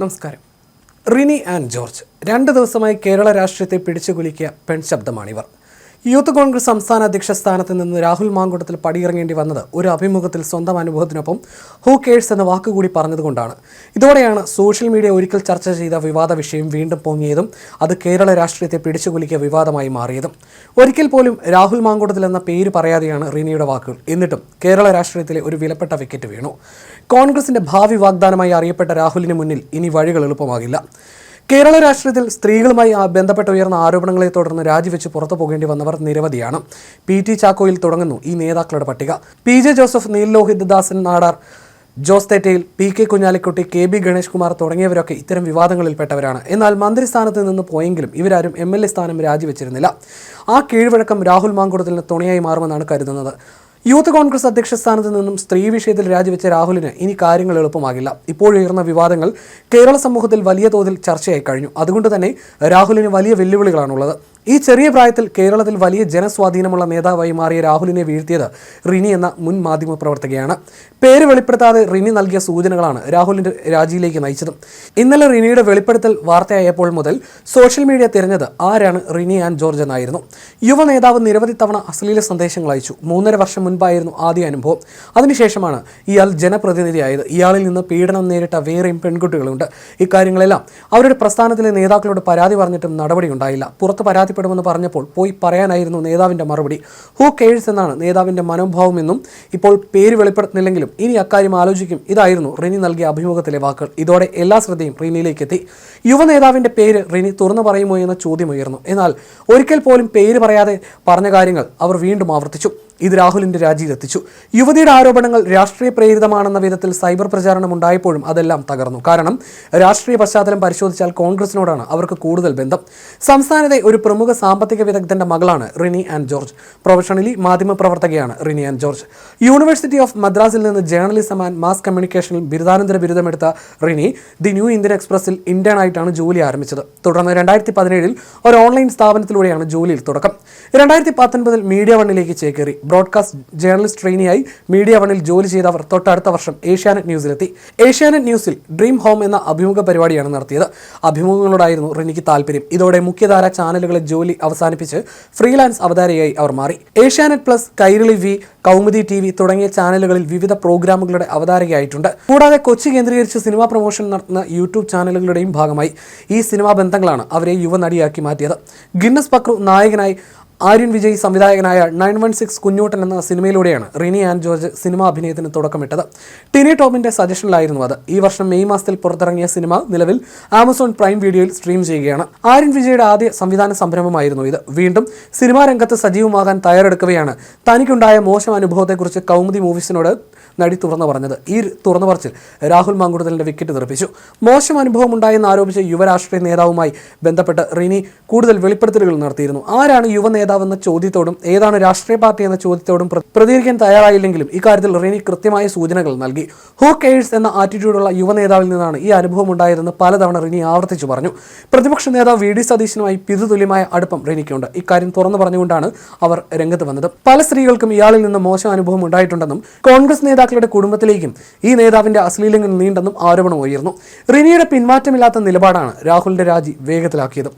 നമസ്കാരം. Rini and George രണ്ട് ദിവസമായി കേരള രാഷ്ട്രീയത്തെ പിടിച്ചുകുലുക്കിയ പെൺ ശബ്ദമാണിവർ യൂത്ത് കോൺഗ്രസ് സംസ്ഥാന അധ്യക്ഷ സ്ഥാനത്ത് നിന്ന് രാഹുൽ മാങ്കുടത്തിൽ പടിയിറങ്ങേണ്ടി വന്നത് ഒരു അഭിമുഖത്തിൽ സ്വന്തം അനുഭവത്തിനൊപ്പം ഹൂ കേഴ്സ് എന്ന വാക്കുകൂടി പറഞ്ഞതുകൊണ്ടാണ്. ഇതോടെയാണ് സോഷ്യൽ മീഡിയ ഒരിക്കൽ ചർച്ച ചെയ്ത വിവാദ വിഷയം വീണ്ടും പൊങ്ങിയതും അത് കേരള രാഷ്ട്രീയത്തെ പിടിച്ചുകുലുക്കിയ വിവാദമായി മാറിയതും. ഒരിക്കൽ പോലും രാഹുൽ മാങ്കുടത്തിൽ എന്ന പേര് പറയാതെയാണ് റിനിയുടെ വാക്കുകൾ. എന്നിട്ടും കേരള രാഷ്ട്രീയത്തിലെ ഒരു വിലപ്പെട്ട വിക്കറ്റ് വീണു. കോൺഗ്രസിന്റെ ഭാവി വാഗ്ദാനമായി അറിയപ്പെട്ട രാഹുലിന് മുന്നിൽ ഇനി വഴികൾ എളുപ്പമാകില്ല. കേരള രാഷ്ട്രീയത്തിൽ സ്ത്രീകളുമായി ബന്ധപ്പെട്ട ഉയർന്ന ആരോപണങ്ങളെ തുടർന്ന് രാജിവെച്ച് പുറത്തു പോകേണ്ടി വന്നവർ നിരവധിയാണ്. പി ടി ചാക്കോയിൽ തുടങ്ങുന്നു ഈ നേതാക്കളുടെ പട്ടിക. P J Joseph Neelalohit Dasan Nadar Jose Thettayil P K Kunhalikutty K B Ganesh Kumar തുടങ്ങിയവരൊക്കെ ഇത്തരം വിവാദങ്ങളിൽപ്പെട്ടവരാണ്. എന്നാൽ മന്ത്രിസ്ഥാനത്ത് നിന്ന് പോയെങ്കിലും ഇവരാരും എം എൽ എ സ്ഥാനം രാജിവെച്ചിരുന്നില്ല. ആ കീഴ്വഴക്കം രാഹുൽ മാങ്കുടത്തിന് തുണയായി മാറുമെന്നാണ് കരുതുന്നത്. യൂത്ത് കോൺഗ്രസ് അധ്യക്ഷ സ്ഥാനത്ത് നിന്നും സ്ത്രീ വിഷയത്തിൽ രാജിവെച്ച രാഹുലിന് ഇനി കാര്യങ്ങൾ എളുപ്പമാകില്ല. ഇപ്പോഴുയർന്ന വിവാദങ്ങൾ കേരള സമൂഹത്തിൽ വലിയ തോതിൽ ചർച്ചയായി കഴിഞ്ഞു. അതുകൊണ്ട് തന്നെ രാഹുലിന് വലിയ വെല്ലുവിളികളാണുള്ളത്. ഈ ചെറിയ പ്രായത്തിൽ കേരളത്തിൽ വലിയ ജനസ്വാധീനമുള്ള നേതാവായി മാറിയ രാഹുലിനെ വീഴ്ത്തിയത് റിനി എന്ന മുൻ മാധ്യമ പ്രവർത്തകയാണ്. പേര് വെളിപ്പെടുത്താതെ റിനി നൽകിയ സൂചനകളാണ് രാഹുലിന്റെ രാജിയിലേക്ക് നയിച്ചത്. ഇന്നലെ റിനിയുടെ വെളിപ്പെടുത്തൽ വാർത്തയായപ്പോൾ മുതൽ സോഷ്യൽ മീഡിയ തിരഞ്ഞത് ആരാണ് റിനി ആൻഡ് ജോർജ് എന്നായിരുന്നു. യുവ നേതാവ് നിരവധി തവണ അശ്ലീല സന്ദേശങ്ങൾ അയച്ചു. മൂന്നര വർഷം മുൻപായിരുന്നു ആദ്യ അനുഭവം. അതിനുശേഷമാണ് ഇയാൾ ജനപ്രതിനിധിയായത്. ഇയാളിൽ നിന്ന് പീഡനം നേരിട്ട വേറെയും പെൺകുട്ടികളുണ്ട്. ഇക്കാര്യങ്ങളെല്ലാം അവരുടെ പ്രസ്ഥാനത്തിലെ നേതാക്കളോട് പരാതി പറഞ്ഞിട്ടും നടപടിയുണ്ടായില്ല. പുറത്ത് പുറത്ത് പരാതിപ്പെടുമെന്ന് പറഞ്ഞപ്പോൾ പോയി പറയാനായിരുന്നു നേതാവിന്റെ മറുപടി. ഹൂ കേഴ്സ് എന്നാണ് നേതാവിന്റെ മനോഭാവമെന്നും ഇപ്പോൾ പേര് വെളിപ്പെടുത്തുന്നില്ലെങ്കിലും ഇനി അക്കാര്യം ആലോചിക്കും. ഇതായിരുന്നു റിനി നൽകിയ അഭിമുഖത്തിലെ വാക്കുകൾ. ഇതോടെ എല്ലാ ശ്രദ്ധയും റിനിയിലേക്ക് എത്തി. യുവ പേര് റിനി തുറന്നു പറയുമോ എന്ന ചോദ്യം ഉയർന്നു. എന്നാൽ ഒരിക്കൽ പോലും പേര് പറയാതെ പറഞ്ഞ കാര്യങ്ങൾ അവർ വീണ്ടും ആവർത്തിച്ചു. ഇത് രാഹുലിന്റെ രാജിയിലെത്തിച്ചു യുവതിയുടെ ആരോപണങ്ങൾ രാഷ്ട്രീയ പ്രേരിതമാണെന്ന വിധത്തിൽ സൈബർ പ്രചാരണം ഉണ്ടായപ്പോഴും അതെല്ലാം തകർന്നു. കാരണം രാഷ്ട്രീയ പശ്ചാത്തലം പരിശോധിച്ചാൽ കോൺഗ്രസിനോടാണ് അവർക്ക് കൂടുതൽ ബന്ധം. സംസ്ഥാനത്തെ ഒരു പ്രമുഖ സാമ്പത്തിക വിദഗ്ധന്റെ മകളാണ് Rini and George. Professionally മാധ്യമപ്രവർത്തകയാണ് Rini and George. University of മദ്രാസിൽ നിന്ന് ജേർണലിസം ആൻഡ് മാസ് കമ്മ്യൂണിക്കേഷനിൽ ബിരുദാനന്തര ബിരുദമെടുത്ത റിനി ദി ന്യൂ ഇന്ത്യൻ എക്സ്പ്രസിൽ ഇന്റേൺ ആയിട്ടാണ് ജോലി ആരംഭിച്ചത്. തുടർന്ന് രണ്ടായിരത്തി പതിനേഴിൽ ഒരു ഓൺലൈൻ സ്ഥാപനത്തിലൂടെയാണ് ജോലിയിൽ തുടക്കം. രണ്ടായിരത്തി പത്തൊൻപതിൽ മീഡിയ വണ്ണിലേക്ക് ചേക്കേറി. ബ്രോഡ്കാസ്റ്റ് ജേർണലിസ്റ്റ് ട്രെയിനിയായി മീഡിയ വണ്ണിൽ ജോലി ചെയ്തവർ തൊട്ടടുത്ത വർഷം ഏഷ്യാനെറ്റ് ന്യൂസിലെത്തി. ഏഷ്യാനെറ്റ് ന്യൂസിൽ ഡ്രീം ഹോം എന്ന അഭിമുഖ പരിപാടിയാണ് നടത്തിയത്. അഭിമുഖങ്ങളോടായിരുന്നു റിനിക്ക് താല്പര്യം. ഇതോടെ മുഖ്യധാര ചാനലുകളെ ജോലി അവസാനിപ്പിച്ച് ഫ്രീലാൻസ് അവതാരകയായി അവർ മാറി. Asianet plus Kairali V Kaumudi T V തുടങ്ങിയ ചാനലുകളിൽ വിവിധ പ്രോഗ്രാമുകളുടെ അവതാരകയായിട്ടുണ്ട്. കൂടാതെ കൊച്ചി കേന്ദ്രീകരിച്ച് സിനിമാ പ്രൊമോഷൻ നടത്തുന്ന യൂട്യൂബ് ചാനലുകളുടെയും ഭാഗമായി ഈ സിനിമാ ബന്ധങ്ങളാണ് അവരെ യുവനടിയാക്കി മാറ്റിയത്. ഗിന്നസ് പക്രു നായകനായി ആര്യൻ വിജയ് സംവിധായകനായ നയൻ വൺ സിക്സ് കുഞ്ഞൂട്ടൻ എന്ന സിനിമയിലൂടെയാണ് റിനി ആൻഡ് ജോർജ് സിനിമാ അഭിനയത്തിന് തുടക്കമിട്ടത്. ടിനി ടോമിന്റെ സജഷനിലായിരുന്നു അത്. ഈ വർഷം മെയ് മാസത്തിൽ പുറത്തിറങ്ങിയ സിനിമ നിലവിൽ ആമസോൺ പ്രൈം വീഡിയോയിൽ സ്ട്രീം ചെയ്യുകയാണ്. ആര്യൻ വിജയുടെ ആദ്യ സംവിധാന സംരംഭമായിരുന്നു ഇത്. വീണ്ടും സിനിമാ രംഗത്ത് സജീവമാകാൻ തയ്യാറെടുക്കുകയാണ് തനിക്കുണ്ടായ മോശം അനുഭവത്തെക്കുറിച്ച് കൗമുദി മൂവീസിനോട് നടി തുറന്നു പറഞ്ഞത്. ഈ തുറന്നു പറച്ചിൽ രാഹുൽ മാങ്കുടലിന്റെ വിക്കറ്റ് തെറിപ്പിച്ചു. മോശം അനുഭവം ഉണ്ടായെന്ന് ആരോപിച്ച യുവരാഷ്ട്രീയ നേതാവുമായി ബന്ധപ്പെട്ട് റിനി കൂടുതൽ വെളിപ്പെടുത്തലുകൾ നടത്തിയിരുന്നു. ആരാണ് യുവ നേതാവെന്ന ചോദ്യത്തോടും ഏതാണ് രാഷ്ട്രീയ പാർട്ടി എന്ന ചോദ്യത്തോടും പ്ര- പ്രതികരിക്കാൻ തയ്യാറായില്ലെങ്കിലും ഇക്കാര്യത്തിൽ റിനി കൃത്യമായ സൂചനകൾ നൽകി. ഹൂ കെയ്സ് എന്ന ആറ്റിറ്റ്യൂഡുള്ള യുവ നേതാവിൽ നിന്നാണ് ഈ അനുഭവം ഉണ്ടായതെന്ന് പലതവണ റിനി ആവർത്തിച്ചു പറഞ്ഞു. പ്രതിപക്ഷ നേതാവ് വി. ഡി. സതീശനുമായി പിതുതുല്യമായ അടുപ്പം റിനിക്കുണ്ട് ഇക്കാര്യം തുറന്നു പറഞ്ഞുകൊണ്ടാണ് അവർ രംഗത്ത് വന്നത്. പല സ്ത്രീകൾക്കും ഇയാളിൽ നിന്ന് മോശം അനുഭവം ഉണ്ടായിട്ടുണ്ടെന്നും കോൺഗ്രസ് നേതാക്കളുടെ കുടുംബത്തിലേക്കും ഈ നേതാവിന്റെ അശ്ലീലങ്ങൾ നീണ്ടെന്നും ആരോപണം ഉയർന്നു. റിനിയുടെ പിന്മാറ്റമില്ലാത്ത നിലപാടാണ് രാഹുലിന്റെ രാജി വേഗത്തിലാക്കിയത്.